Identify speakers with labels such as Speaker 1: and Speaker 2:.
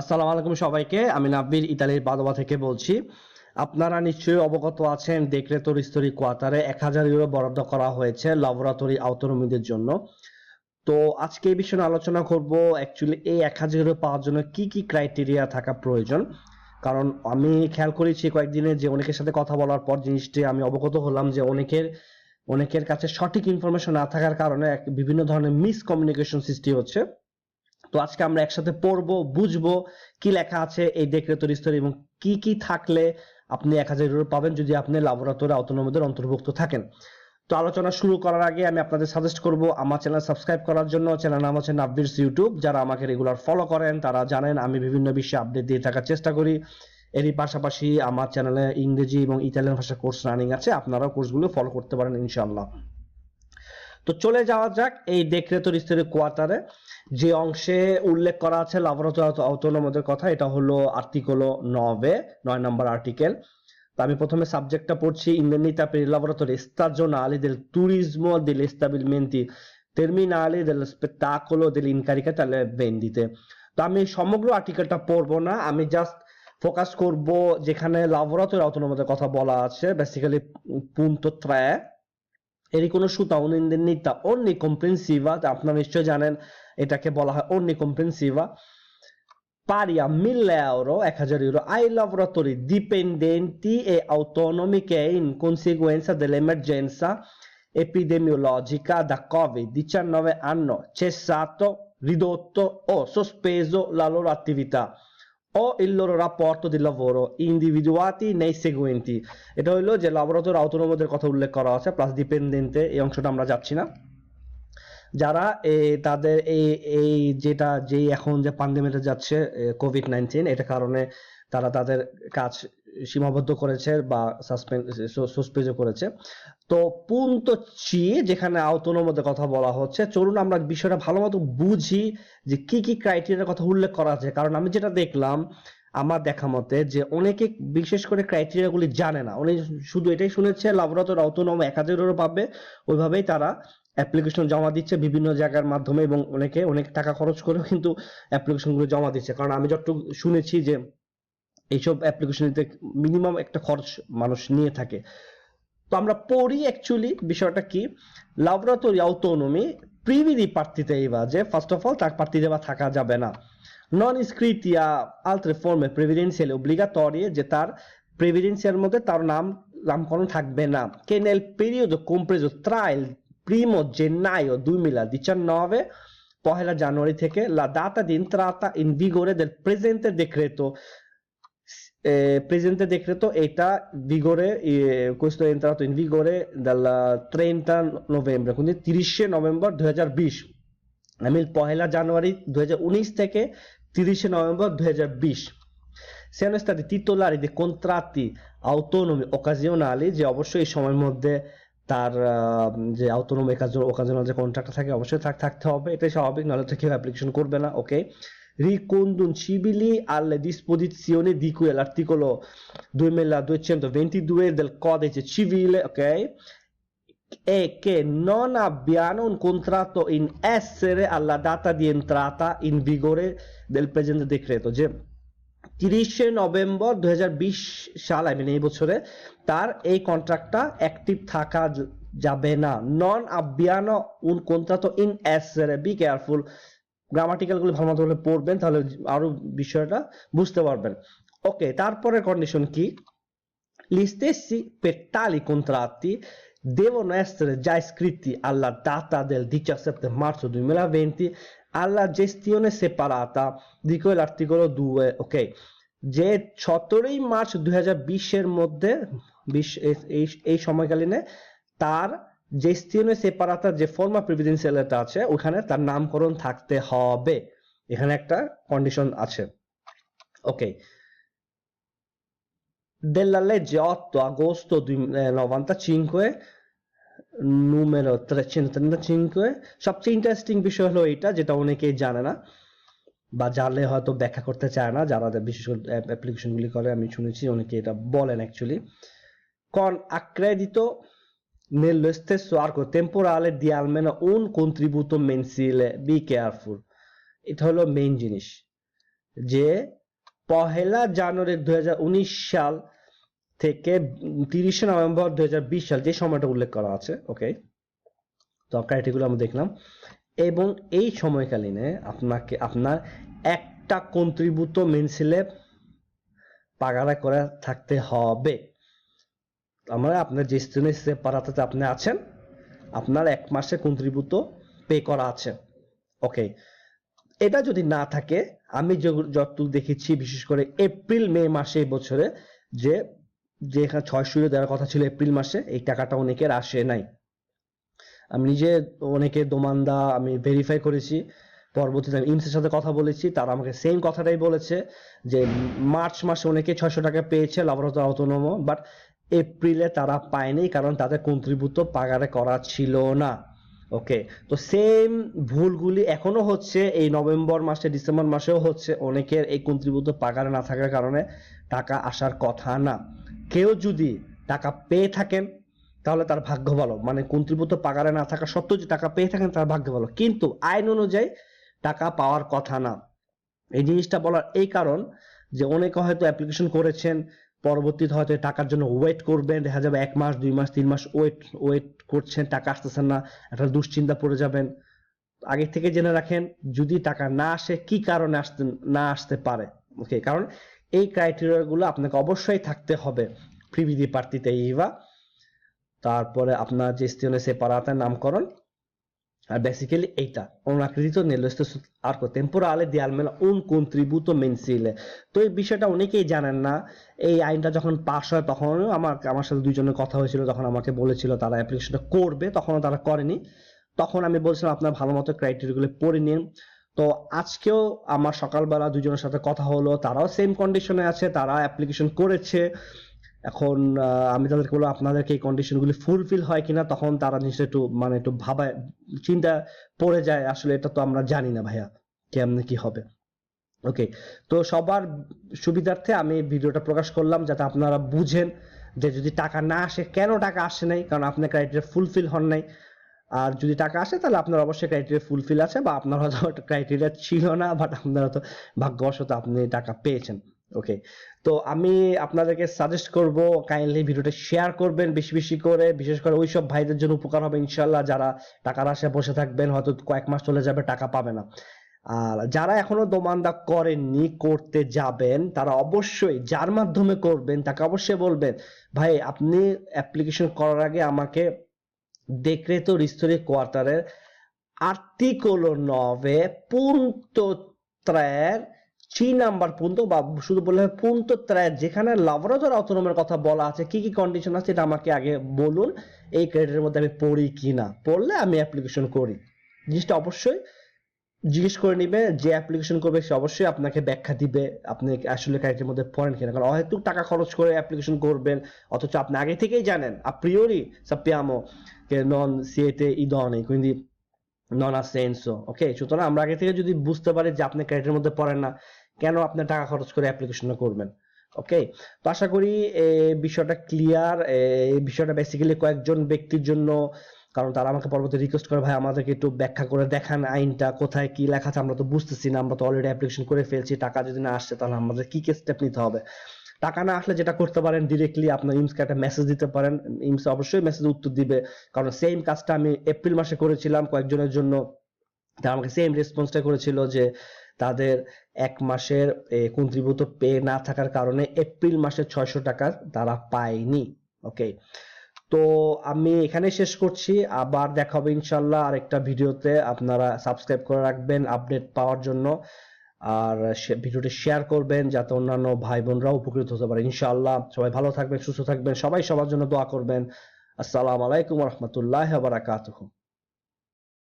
Speaker 1: আসসালামু আলাইকুম সবাইকে, আমি নাব্বির ইতালির পাদোবা থেকে বলছি। আপনারা নিশ্চয়ই অবগত আছেন দেখরেতো রিস্তরি কোয়ার্টারে এক হাজার ইউরো বরাদ্দ করা হয়েছে ল্যাবরেটরি আউটোনমিদের জন্য। তো আজকে এই বিষয়ে আলোচনা করব অ্যাকচুয়ালি এই এক হাজার ইউরো পাওয়ার জন্য কি কি ক্রাইটেরিয়া থাকা প্রয়োজন? কারণ আমি খেয়াল করেছি কয়েকদিনে যে অনেকের সাথে কথা বলার পর জিনিসটি আমি অবগত হলাম যে অনেকের অনেকের কাছে সঠিক ইনফরমেশন না থাকার কারণে বিভিন্ন ধরনের মিসকমিউনিকেশন সৃষ্টি হচ্ছে। তো আজকে আমরা একসাথে পড়ব, বুঝব কি লেখা আছে এই ডেক্রেতর স্তরে এবং কি কি থাকলে আপনি এক হাজার ইউরো পাবেন যদি আপনি ল্যাবরেটরি অটোনমিদের অন্তর্ভুক্ত থাকেন। তো আলোচনা শুরু করার আগে আমি আপনাদের সাজেস্ট করব, আমার চ্যানেল সাবস্ক্রাইব করার জন্য চ্যানেল নাম হচ্ছে নাব্বিরস ইউটিউব যারা আমাকে রেগুলার ফলো করেন, তারা জানেন আমি বিভিন্ন বিষয়ে আপডেট দিয়ে থাকার চেষ্টা করি। এরই পাশাপাশি আমার চ্যানেলে ইংরেজি এবং ইতালিয়ান ভাষা কোর্স রানিং আছে, আপনারাও কোর্সগুলো ফলো করতে পারেন ইনশাআল্লাহ। তো চলে যাওয়া যাক এই ডেক্রেতর স্তরের কোয়ার্টারে যে অংশে উল্লেখ করা আছে লাভরত কথা, এটা হলো আর্টিকেল নবে, নয় নম্বর আর্টিকেল। আমি প্রথমে সাবজেক্টটা পড়ছি ইন্দনিতা পে লাভরতর স্তাজনালি দেল ট্যুরিজম দেল এস্টাবলমেন্টি টার্মিনালি দেল স্পেকটাকল দেল ইনকারিকা তালে বেন্দিতে। তো আমি সমগ্র আর্টিকেলটা পড়ব না, আমি জাস্ট ফোকাস করব যেখানে লাভরতর অটোনোমদের কথা বলা আছে বেসিক্যালি পুন্ত ত্রয় এরই কোনো সুতা অনিন্দনিতা অনলি কম্প্রেন্সিভ আপনারা নিশ্চয় জানেন এটাকে বলা হয় onnicomprensiva pari a 1000 euro 1000 euro ai lavoratori dipendenti e autonomi che in conseguenza dell'emergenza epidemiologica da Covid-19 hanno cessato, ridotto o sospeso la loro attività o il loro rapporto di lavoro individuati nei seguenti এটা হইলো যে লাবরেটরি অটোনোমদের কথা উল্লেখ করা আছে plus ডিপেন্ডেন্টে এই অংশটা আমরা যাচ্ছি না যারা তাদের এই এই যেটা, যেই এখন যে পান্ডেমিকটা যাচ্ছে কোভিড নাইন্টিন এটা কারণে তারা তাদের কাজ সীমাবদ্ধ করেছে বা সাসপেন্ড করেছে। তো পুন্ত চি, যেখানে আউটোনোমদের কথা বলা হচ্ছে, চলুন আমরা বিষয়টা ভালো মতো বুঝি যে কি কি ক্রাইটেরিয়ার কথা উল্লেখ করা আছে। কারণ আমি যেটা দেখলাম, আমার দেখা মতে যে অনেকে বিশেষ করে ক্রাইটেরিয়া গুলি জানে না। উনি শুধু এটাই শুনেছে লাবরেটরি অটোনম এক হাজার ইউরো পাবে ওইভাবেই তারা অ্যাপ্লিকেশন জমা দিচ্ছে বিভিন্ন জায়গার মাধ্যমে এবং অনেকে অনেক টাকা খরচ করেও কিন্তু অ্যাপ্লিকেশনগুলো জমা দিচ্ছে। কারণ আমি যতটুকু শুনেছি যে এইসব অ্যাপ্লিকেশন মিনিমাম একটা খরচ মানুষ নিয়ে থাকে। তো আমরা পড়ি অ্যাকচুয়ালি বিষয়টা কি? লাবরেটরি অটোনমি এই যে ফার্স্ট অফ অল তার পার্টিতে বা থাকা যাবে না। নন iscritti a altre forme previdenziali obbligatorie যে তার প্রেভিডেন্সিয়ার মধ্যে তার নাম নামকরণ থাকবে না। Che nel periodo compreso tra primo gennaio 2019 পহেলা জানুয়ারি থেকে la data di entrata in vigore del presente decreto eh, presente decreto এটা vigore eh, questo è entrato in vigore dal 30 novembre quindi 30 november 2020 আমি পহেলা জানুয়ারি 2019 থেকে 30 নভেম্বর 2020 siano stati titolari di contratti autonomi occasionali যে অবশ্যই এই সময়ের মধ্যে তার আহ, যে autonomi occasional যে কন্ট্রাক্ট থাকে অবশ্যই থাক- থাকতে হবে এটাই স্বাভাবিক নাহলে তো কেউ অ্যাপ্লিকেশন করবে না ওকে riconducibili alle disposizioni di cui all'articolo 2222 del codice civile ok e che non abbiano un contratto in essere alla data di entrata in vigore del presente decreto যে তিরিশে নভেম্বর দুই সাল আই মিন এই বছরে, তার এই কন্ট্রাক্টটা অ্যাক্টিভ থাকা যাবে না। নন আবিয়ানো উন কন্ট্রাক্ট ইন এসেরে বি কেয়ারফুল গ্রামাটিক্যালগুলো ভালো মতো করে পড়বেন, তাহলে আরও বিষয়টা বুঝতে পারবেন। ওকে তারপরে কন্ডিশন কি? Gli stessi per tali contratti devono essere già iscritti alla data del 17 marzo 2020 alla gestione separata di cui l'articolo 2 ok যে সতেরোই মার্চ দুই হাজার মধ্যে এই- সময়কালীনে, তার জেস্তিয়নে সেপারাতার যে ফর্মা প্রিভিডেন্সিয়ালটা আছে, ওখানে তার নামকরণ থাকতে হবে। এখানে একটা কন্ডিশন আছে। ওকে della legge 8 agosto 95 numero 335 সবচেয়ে ইন্টারেস্টিং বিষয় হলো এটা যেটা অনেকেই জানে না, বা জানলে হয়তো ব্যাখ্যা করতে চায় না, যারা বিশেষ করে অ্যাপ্লিকেশন করে, আমি শুনেছি অনেকে এটা বলেন actually con accredito nello stesso arco temporale di almeno un contributo mensile. Be careful. এটা হলো মেইন জিনিস, যে পহেলা জানুয়ারি দুই হাজার উনিশ সাল থেকে তিরিশে নভেম্বর দুই হাজার বিশ সাল যে সময়টা উল্লেখ করা আছে ওকে তো ক্রাইটেরিয়াগুলো আমরা দেখলাম। এবং এই সময়কালীনে আপনাকে, আপনার একটা কন্ট্রিবিউট মেন স্ল্যাব পাগারা করে থাকতে হবে। আমরা আপনার যে স্টুডেন্ট পাড়াতে আপনি আছেন, আপনার এক মাসে কন্ট্রিবিউট পে করা আছে ওকে এটা যদি না থাকে, আমি যে- যতটুকু দেখেছি, বিশেষ করে এপ্রিল, মে মাসে বছরে যে যে এখানে ছয়শো ইউরো দেওয়ার কথা ছিল এপ্রিল মাসে, এই টাকাটা অনেকের আসে নাই। আমি নিজে অনেকে দোমান্দা, আমি ভেরিফাই করেছি, পরবর্তীতে আমি ইমসের সাথে কথা বলেছি, তারা আমাকে সেম কথাটাই বলেছে যে মার্চ মাসে অনেকে ছয়শো টাকা পেয়েছে লাভরত অটোনোমো বাট এপ্রিলে তারা পায়নি কারণ তাদের কন্ট্রিবিউট পাগারে করা ছিল না। ওকে তো সেম ভুলগুলি এখনও হচ্ছে, এই নভেম্বর মাসে, ডিসেম্বর মাসেও হচ্ছে, অনেকের এই কন্ট্রিবিউট পাগারে না থাকার কারণে টাকা আসার কথা না। কেউ যদি টাকা পেয়ে থাকেন, তাহলে তার ভাগ্য ভালো। মানে কন্ট্রিবিউট পাগারে না থাকা সত্ত্বেও যে টাকা পেয়ে থাকেন, তার ভাগ্য ভালো। কিন্তু আইন অনুযায়ী টাকা পাওয়ার কথা না। এই জিনিসটা বলার এই কারণ যে অনেকে হয়তো অ্যাপ্লিকেশন করেছেন, পরবর্তীতে হয়তো টাকার জন্য ওয়েট করবেন, দেখা যাবে এক মাস, দুই মাস, তিন মাস ওয়েট ওয়েট করছেন, টাকা আসতেছেন না, একটা দুশ্চিন্তা পড়ে যাবেন। আগে থেকে জেনে রাখেন, যদি টাকা না আসে, কি কারণে আসতে, না আসতে পারে? ওকে কারণ এই ক্রাইটেরিয়া গুলো আপনাকে অবশ্যই থাকতে হবে প্রিভিদি পার্টিতে ইভা তারপরে আপনার যে স্থানীয় সেপারাতের নামকরণ, আর বেসিক্যালি এইটা। nello stesso arco temporale di almeno un contributo mensile তো এই বিষয়টা অনেকেই জানেন না। এই আইনটা যখন পাশ হয় তখন আমার আমার সাথে দুইজনের কথা হয়েছিল, তখন আমাকে বলেছিল তারা অ্যাপ্লিকেশনটা করবে, তখনও তারা করেনি। তখন আমি বলছিলাম, আপনার ভালো মতো ক্রাইটেরিয়াগুলো পড়ে নিন। তো আজকেও আমার সকালবেলা দুজনের সাথে কথা হলো, তারাও সেম কন্ডিশনে আছে, তারা অ্যাপ্লিকেশন করেছে। এখন আমি তাদেরকে বলব আপনাদেরকে এই কন্ডিশনগুলি ফুলফিল হয় কিনা? তখন তারা নিশ্চয়ই একটু মানে একটু ভাবায় চিন্তা পড়ে যায়, আসলে এটা তো আমরা জানি না ভাইয়া, কেমনে কি হবে। ওকে তো সবার সুবিধার্থে আমি ভিডিওটা প্রকাশ করলাম, যাতে আপনারা বুঝেন যে যদি টাকা না আসে, কেন টাকা আসে নাই? কারণ আপনার ক্রাইটেরিয়া ফুলফিল হন নাই। আর যদি টাকা আসে, তাহলে আপনার অবশ্যই ক্রাইটেরিয়া ফুলফিল আছে বা আপনার হয়তো ক্রাইটেরিয়া ছিল না বাট আপনার হয়তো ভাগ্যবশত আপনি টাকা পেয়েছেন। ওকে তো আমি আপনাদেরকে সাজেস্ট করব কাইন্ডলি ভিডিওটা শেয়ার করবেন বেশি বেশি করে। বিশেষ করে ওই সব ভাইদের জন্য উপকার হবে ইনশাল্লাহ যারা টাকার আশায় বসে থাকবেন, হয়তো কয়েক মাস চলে যাবে, টাকা পাবে না। আর যারা এখনও দোমান্দা করেননি, করতে যাবেন, তারা অবশ্যই যার মাধ্যমে করবেন, তাকে অবশ্যই বলবেন, ভাই, আপনি অ্যাপ্লিকেশন করার আগে আমাকে decreto ristori কোয়ার্টারের articolo 9 punto 3 three number punto, বা শুধু বললে punto 3 যেখানে লাভরাজার অটোনোমের কথা বলা আছে, কি কি কন্ডিশন আছে, এটা আমাকে আগে বলুন, এই ক্রেডিটের মধ্যে আমি পড়ি কি না পড়লে আমি অ্যাপ্লিকেশন করি। জিনিসটা অবশ্যই জিজ্ঞেস করে নিবে যে অ্যাপ্লিকেশন করবে, সে অবশ্যই আপনাকে ব্যাখ্যা দিবে, আপনি আসলে ক্রাইটের মধ্যে পড়েন কিনা। কারণ অহেতুক টাকা খরচ করে অ্যাপ্লিকেশন করবেন, অথচ আপনি আগে থেকেই জানেন আপ্রিওরি che non siete idonei, quindi non ha senso ওকে সুতরাং আমরা আগে থেকে যদি বুঝতে পারি যে আপনি ক্রেডিটের মধ্যে পড়েন না, কেন আপনি টাকা খরচ করে অ্যাপ্লিকেশনটা করবেন ওকে তো আশা করি এই বিষয়টা ক্লিয়ার এই বিষয়টা বেসিক্যালি কয়েকজন ব্যক্তির জন্য কারণ তারা আমাকে পরবর্তী রিকোয়েস্ট করে, ভাই, আমাদেরকে একটু ব্যাখ্যা করে দেখান আইনটা, কোথায় কি লেখা আছে, আমরা তো বুঝতেছি না, আমরা তো অলরেডি অ্যাপ্লিকেশন করে ফেলছি, টাকা যদি না আসছে তাহলে আমাদের কি কি স্টেপ নিতে হবে? টাকা না আসলে যেটা করতে পারেন ডিরেক্টলি আপনার ইমসকে একটা মেসেজ দিতে পারেন, ইমস অবশ্যই মেসেজ উত্তর দিবে, কারণ সেম কাজটা আমি এপ্রিল মাসে করেছিলাম কয়েকজনের জন্য, তারা আমাকে সেম রেসপন্সটা করেছিল যে তাদের এক মাসের কন্ট্রিবিউট পে না থাকার কারণে এপ্রিল মাসের ছয়শো টাকা তারা পায়নি ওকে তো আমি এখানে শেষ করছি। আবার দেখা হবে ইনশাল্লাহ আরেকটা ভিডিওতে। আপনারা সাবস্ক্রাইব করে রাখবেন আপডেট পাওয়ার জন্য। আর ভিডিওটি শেয়ার করবেন যাতে অন্যান্য ভাই বোনরাও উপকৃত হতে পারে ইনশাল্লাহ। সবাই ভালো থাকবেন, সুস্থ থাকবেন, সবাই সবার জন্য দোয়া করবেন। আসসালামু আলাইকুম রহমতুল্লাহ বারাকাতুহু।